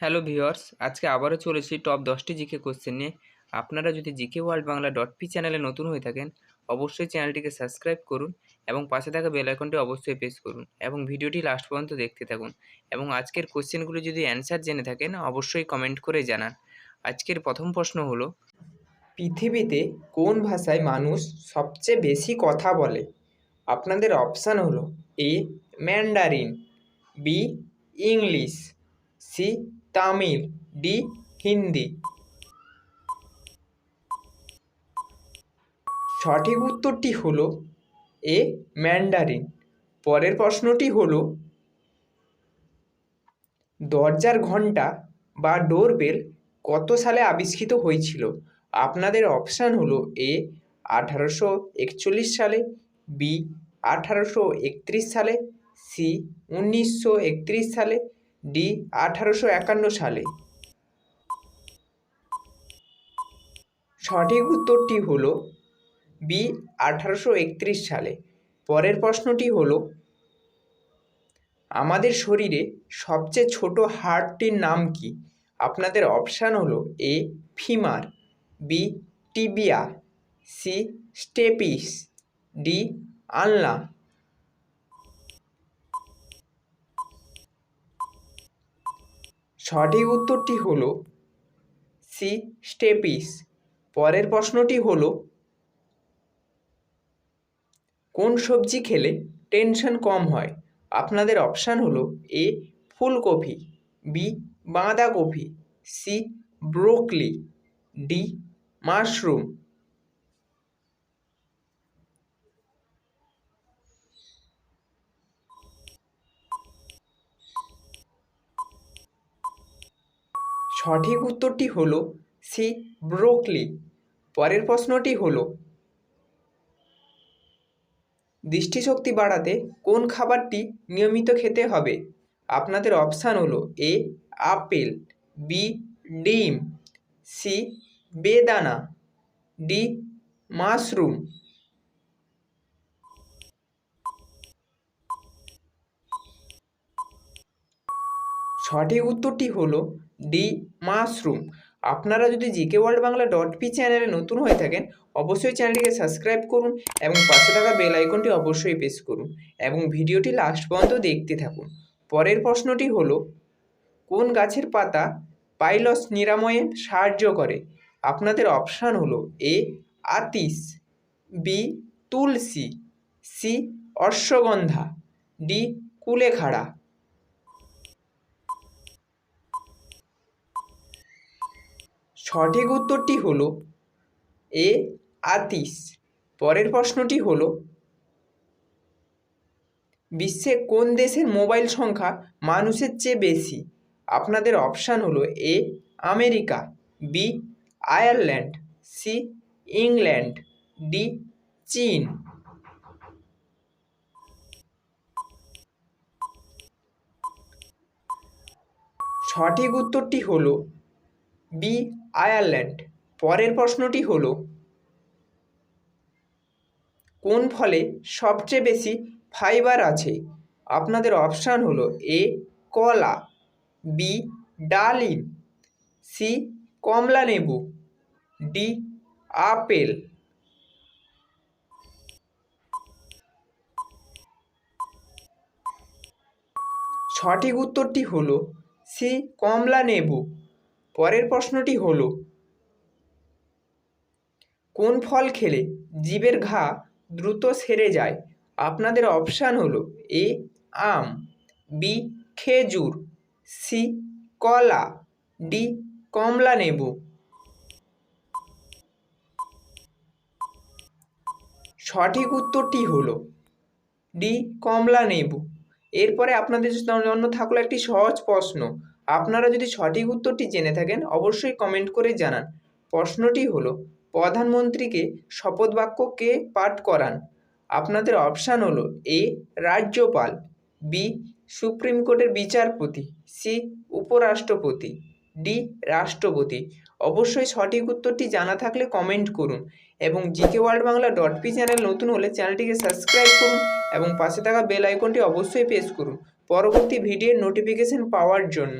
Hello viewers, আজকে আবারও চলেছি টপ দশটি জিকে কোশ্চেন নিয়ে। আপনারা যদি G K world Bangla dot P চ্যানেলে নতুন হয়ে থাকেন, অবশ্যই চ্যানেলটিকে সাবস্ক্রাইব করুন এবং পাশে থাকা বেল আইকনটি অবশ্যই প্রেস করুন এবং ভিডিওটি লাস্ট পর্যন্ত দেখতে থাকুন এবং আজকের কোশ্চেনগুলো যদি অ্যান্সার জেনে থাকেন, অবশ্যই কমেন্ট করে জানান। আজকের প্রথম প্রশ্ন হলো, পৃথিবীতে কোন ভাষায় মানুষ সবচেয়ে বেশি কথা বলে? আপনাদের অপশান হলো, A, Mandarin, B, English, C Tamil, D, Hindi. সঠিক উত্তরটি হলো এ, ম্যান্ডারিন। পরের প্রশ্নটি হলো, দরজার ঘণ্টা বা ডোরবেল কত সালে আবিষ্কৃত হয়েছিল? আপনাদের অপশান হলো এ, আঠারোশো একচল্লিশ সালে, বি, আঠারোশো একত্রিশ সালে, সি, উনিশশো একত্রিশ সালে ডি, আঠারোশো একান্ন সালে। সঠিক উত্তরটি হলো বি, আঠারোশো একত্রিশ সালে। পরের প্রশ্নটি হলো, আমাদের শরীরে সবচেয়ে ছোট হাড়টির নাম কি? আপনাদের অপশান হলো A, femur, B, tibia, C, stapes, D, ulna. সঠিক উত্তরটি হলো সি স্টেপিস। পরের প্রশ্নটি হলো, কোন সবজি খেলে টেনশন কম হয়? আপনাদের অপশান হলো এ ফুলকপি, বি বাঁধাকপি, সি ব্রোকলি, ডি মাশরুম। সঠিক উত্তরটি হল সি, ব্রোকলি। পরের প্রশ্নটি হলো, দৃষ্টিশক্তি বাড়াতে কোন খাবারটি নিয়মিত খেতে হবে? আপনাদের অপশান হলো এ, আপেল, বি, ডিম, সি, বেদানা, ডি, মাশরুম। সঠিক উত্তরটি হলো ডি মাশরুম। আপনারা যদি G K world Bangla dot P চ্যানেলে নতুন হয়ে থাকেন, অবশ্যই চ্যানেলটিকে সাবস্ক্রাইব করুন এবং পাশে থাকা বেল আইকনটি অবশ্যই প্রেস করুন এবং ভিডিওটি লাস্ট পর্যন্ত দেখতে থাকুন। পরের প্রশ্নটি হলো, কোন গাছের পাতা পাইলস নিরাময়ে সাহায্য করে? আপনাদের অপশান হলো এ আতিস বি, তুলসী, সি, অশ্বগন্ধা, ডি, কুলেখাড়া। সঠিক উত্তরটি হলো এ আতিস পরের প্রশ্নটি হলো, বিশ্বে কোন দেশের মোবাইল সংখ্যা মানুষের চেয়ে বেশি? আপনাদের অপশান হলো A, America, B, Ireland, C, England, D, চীন। সঠিক উত্তরটি হলো বি আয়ারল্যান্ড। পরের প্রশ্নটি হলো, কোন ফলে সবচেয়ে বেশি ফাইবার আছে? আপনাদের অপশান হলো এ, কলা, বি, ডালিম, সি, কমলা লেবু, ডি, আপেল। সঠিক উত্তরটি হলো সি, কমলা লেবু। পরের প্রশ্নটি হলো, কোন ফল খেলে জীবের ঘা দ্রুত সেরে যায়? আপনাদের অপশান হলো, এ, আম, বি, খেজুর, সি, কলা, ডি, কমলা লেবু সঠিক উত্তরটি হলো, ডি, কমলা লেবু এরপরে আপনাদের জন্য থাকল একটি সহজ প্রশ্ন আপনারা যদি সঠিক উত্তরটি জেনে থাকেন, অবশ্যই কমেন্ট করে জানান। প্রশ্নটি হলো, প্রধানমন্ত্রীকে শপথ বাক্য কে পাঠ করান? আপনাদের অপশান হলো, এ, রাজ্যপাল, বি, সুপ্রিম কোর্টের বিচারপতি, সি, উপরাষ্ট্রপতি, ডি, রাষ্ট্রপতি। অবশ্যই সঠিক উত্তরটি জানা থাকলে কমেন্ট করুন এবং G K world Bangla dot P channel নতুন হলে চ্যানেলটিকে সাবস্ক্রাইব করুন এবং পাশে থাকা বেল আইকনটি অবশ্যই প্রেস করুন। পরবর্তী ভিডিওর নোটিফিকেশান পাওয়ার জন্য।